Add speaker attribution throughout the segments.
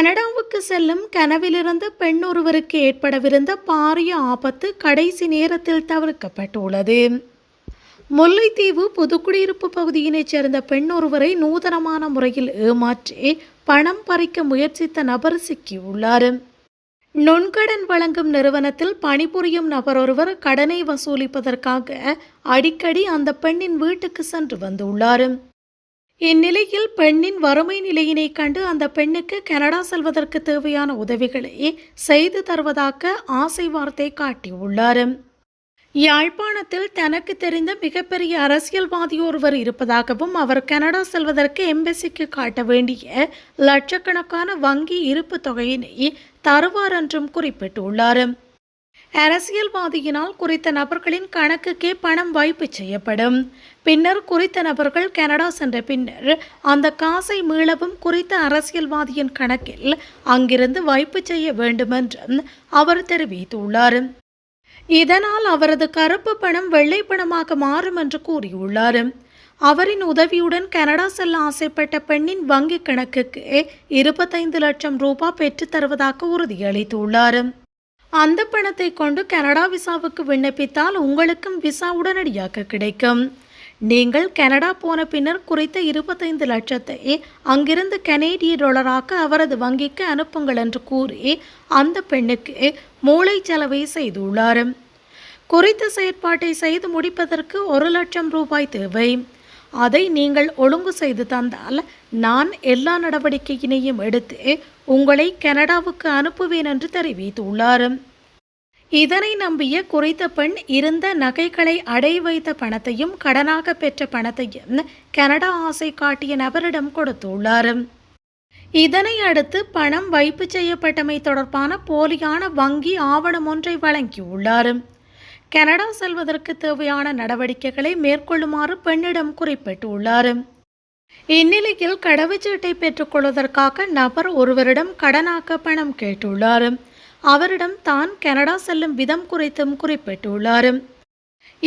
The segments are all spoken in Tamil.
Speaker 1: கனடாவுக்கு செல்லும் கனவிலிருந்து பெண் ஒருவருக்கு ஏற்படவிருந்த பாரிய ஆபத்து கடைசி நேரத்தில் தவிர்க்கப்பட்டுள்ளது. முல்லைத்தீவு புதுக்குடியிருப்பு பகுதியினைச் சேர்ந்த பெண் ஒருவரை நூதனமான முறையில் ஏமாற்றி பணம் பறிக்க முயற்சித்த நபர் சிக்கியுள்ளார். நுண்கடன் வழங்கும் நிறுவனத்தில் பணிபுரியும் நபர் ஒருவர் கடனை வசூலிப்பதற்காக அடிக்கடி அந்த பெண்ணின் வீட்டுக்கு சென்று வந்துள்ளார். இந்நிலையில் பெண்ணின் வறுமை நிலையினை கண்டு அந்த பெண்ணுக்கு கனடா செல்வதற்கு தேவையான உதவிகளை செய்து தருவதாக ஆசை வார்த்தை காட்டியுள்ளார் யாழ்ப்பாணத்தில் தனக்கு தெரிந்த மிகப்பெரிய அரசியல்வாதி ஒருவர் இருப்பதாகவும் அவர் கனடா செல்வதற்கு எம்பசிக்கு காட்ட வேண்டிய லட்சக்கணக்கான வங்கி இருப்பு தொகையினை தருவார் என்றும் குறிப்பிட்டுள்ளார். அரசியல்வாதியினால் குறித்த நபர்களின் கணக்குக்கே பணம் வைப்பு செய்யப்படும். பின்னர் குறித்த நபர்கள் கனடா சென்ற பின்னர் அந்த காசை மீளவும் குறித்த அரசியல்வாதியின் கணக்கில் அங்கிருந்து வைப்பு செய்ய வேண்டுமென்றும் அவர் தெரிவித்துள்ளார். இதனால் அவரது கருப்பு பணம் வெள்ளை பணமாக மாறும் என்று கூறியுள்ளார். அவரின் உதவியுடன் கனடா செல்ல ஆசைப்பட்ட பெண்ணின் வங்கிக் கணக்குக்கு இருபத்தைந்து லட்சம் ரூபாய் பெற்றுத் தருவதாக உறுதியளித்துள்ளார். அந்த பணத்தை கொண்டு கனடா விசாவுக்கு விண்ணப்பித்தால் உங்களுக்கும் விசா உடனடியாக கிடைக்கும். நீங்கள் கனடா போன பின்னர் குறித்த இருபத்தைந்து லட்சத்தை அங்கிருந்து கனேடிய டாலராக அவரது வங்கிக்கு அனுப்புங்கள் என்று கூறி அந்த பெண்ணுக்கு மூளை செலவை செய்துள்ளார். குறித்த செயற்பாட்டை செய்து முடிப்பதற்கு ஒரு லட்சம் ரூபாய் தேவை. அதை நீங்கள் ஒழுங்கு செய்து தந்தால் நான் எல்லா நடவடிக்கையினையும் எடுத்து உங்களை கனடாவுக்கு அனுப்புவேன் என்று தெரிவித்துள்ளார். இதனை நம்பிய குறித்த பெண் இருந்த நகைகளை அடை வைத்த பணத்தையும் கடனாக பெற்ற பணத்தையும் கனடா ஆசை காட்டிய நபரிடம் கொடுத்துள்ளார். இதனை அடுத்து பணம் வைப்பு செய்யப்பட்டமை தொடர்பான போலியான வங்கி ஆவணம் ஒன்றை வழங்கியுள்ளார். கனடா செல்வதற்கு தேவையான நடவடிக்கைகளை மேற்கொள்ளுமாறு பெண்ணிடம் குறிப்பிட்டுள்ளார். இந்நிலையில் கடவுச்சீட்டை பெற்றுக்கொள்வதற்காக நபர் ஒருவரிடம் கடனாக்க பணம் கேட்டுள்ளார். அவரிடம் தான் கனடா செல்லும் விதம் குறித்தும் குறிப்பிட்டுள்ளார்.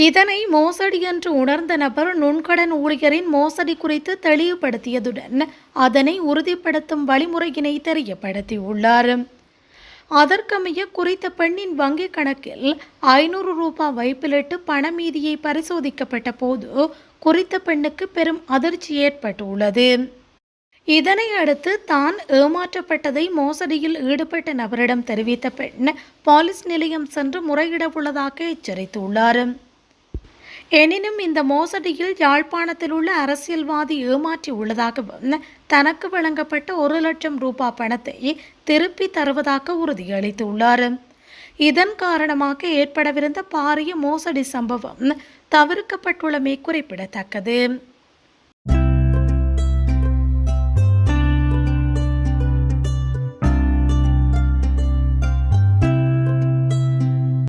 Speaker 1: இதனை மோசடி என்று உணர்ந்த நபர் நுண்கடன் ஊழியரின் மோசடி குறித்து தெளிவுபடுத்தியதுடன் அதனை உறுதிப்படுத்தும் வழிமுறையினை தெரியப்படுத்தியுள்ளார். அதற்கமைய குறித்த பெண்ணின் வங்கிக் கணக்கில் ஐநூறு ரூபாய் வைப்பிலிட்டு பண மீதியை பரிசோதிக்கப்பட்ட போது குறித்த பெண்ணுக்கு பெரும் அதிர்ச்சி ஏற்பட்டுள்ளது. இதனை அடுத்து தான் ஏமாற்றப்பட்டதை மோசடியில் ஈடுபட்ட நபரிடம் தெரிவித்த பெண் போலீஸ் நிலையம் சென்று முறையிட உள்ளதாக எச்சரித்துள்ளார். எனினும் இந்த மோசடியில் யாழ்ப்பாணத்தில் உள்ள அரசியல்வாதி ஏமாற்றி உள்ளதாகவும் தனக்கு வழங்கப்பட்ட ஒரு லட்சம் ரூபாய் பணத்தை திருப்பி தருவதாக உறுதியளித்துள்ளார். இதன் காரணமாக ஏற்படவிருந்த பாரிய மோசடி சம்பவம் தவிர்க்கப்பட்டுள்ளமை குறிப்பிடத்தக்கது.